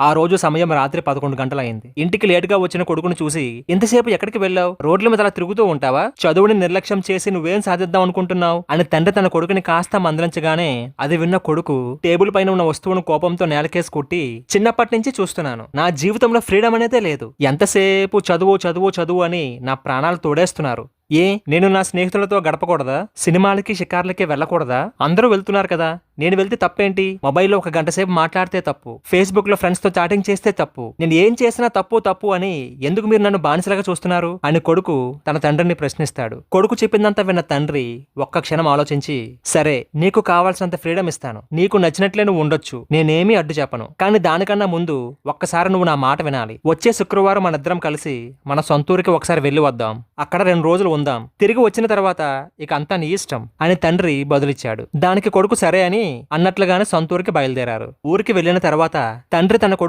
ఆ రోజు సమయం రాత్రి పదకొండు గంటలైంది ఇంటికి లేటుగా వచ్చిన కొడుకును చూసి ఇంతసేపు ఎక్కడికి వెళ్ళావు? రోడ్ల మీద అలా తిరుగుతూ ఉంటావా? చదువుని నిర్లక్ష్యం చేసి నువ్వేం సాధిద్దాం అనుకుంటున్నావు? అని తండ్రి తన కొడుకుని కాస్త మందలించగానే అది విన్న కొడుకు టేబుల్ పైన ఉన్న వస్తువును కోపంతో నేలకేసి కొట్టి చిన్నప్పటి నుంచి చూస్తున్నాను. నా జీవితంలో ఫ్రీడమ్ అనేదే లేదు. ఎంతసేపు చదువు చదువు చదువు అని నా ప్రాణాలు తోడేస్తున్నారు. ఏ నేను నా స్నేహితులతో గడపకూడదా? సినిమాలకి షికార్లకి వెళ్ళకూడదా? అందరూ వెళ్తున్నారు కదా. నేను వెళ్తే తప్పేంటి? మొబైల్లో ఒక గంట సేపు మాట్లాడితే తప్పు. ఫేస్బుక్లో ఫ్రెండ్స్తో చాటింగ్ చేస్తే తప్పు. నేను ఏం చేసినా తప్పు తప్పు అని ఎందుకు మీరు నన్ను బానిసలాగా చూస్తున్నారు? అని కొడుకు తన తండ్రిని ప్రశ్నిస్తాడు. కొడుకు చెప్పిందంతా విన్న తండ్రి ఒక్క క్షణం ఆలోచించి సరే నీకు కావాల్సినంత ఫ్రీడమ్ ఇస్తాను. నీకు నచ్చినట్లే నువ్వు ఉండొచ్చు. నేనేమీ అడ్డు చెప్పను. కానీ దానికన్నా ముందు ఒక్కసారి నువ్వు నా మాట వినాలి. వచ్చే శుక్రవారం మన ఇద్దరం కలిసి మన సొంతూరికి ఒకసారి వెళ్ళి వద్దాం. అక్కడ రెండు రోజులు ఉందాం. తిరిగి వచ్చిన తర్వాత ఇక అంతా నీ ఇష్టం అని తండ్రి బదులిచ్చాడు. దానికి కొడుకు సరే అని అన్నట్లుగానే సొంతూరికి బయలుదేరారు. ఊరికి వెళ్ళిన తర్వాత తండ్రి తన కొడుకు